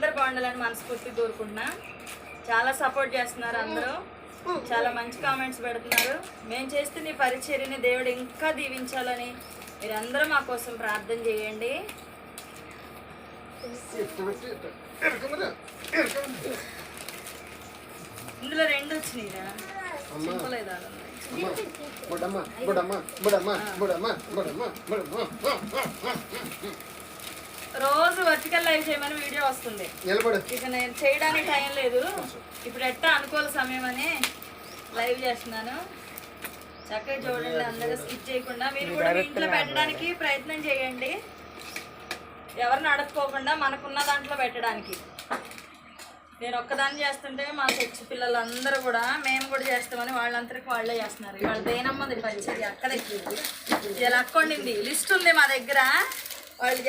అందరు బాగుండాలని మనస్ఫూర్తి కోరుకుంటున్నా చాలా సపోర్ట్ చేస్తున్నారు అందరూ చాలా మంచి కామెంట్స్ పెడుతున్నారు మేము చేస్తున్న ఈ పరిచర్యని దేవుడు ఇంకా దీవించాలని మీరందరూ మా కోసం ప్రార్థన చేయండి ఇందులో రెండు వచ్చినాయిరా చింపలేదా బుడమ్మ బుడమ్మ బుడమ్మ బుడమ్మ బుడమ్మ బుడమ్మ వర్టికల్ లైవ్ చేయమని వీడియో వస్తుంది. నిలబడు. ఇక నేను చేయడానికి టైం లేదు. ఇప్పుడు ఎట్టా అనుకూల సమయం అని లైవ్ చేస్తున్నాను. చక్కగా చూడండి అందరూ స్కిప్ చేయకుండా. మీరు కూడా మీ ఇంట్లో పెట్టడానికి ప్రయత్నం చేయండి. ఎవరిని అడగకోకుండా మనకున్న దాంట్లో పెట్టడానికి. నేను ఒక్కదాన్ని చేస్తుంటే మా చర్చి పిల్లలందరూ కూడా మేము కూడా చేస్తామని వాళ్ళందరికీ వాళ్ళే చేస్తున్నారు. ఇవాళ దేనమ్మది పరిచయం అక్కడే. ఇలా అక్కొండింది. లిస్ట్ ఉంది మా దగ్గర. వాళ్ళు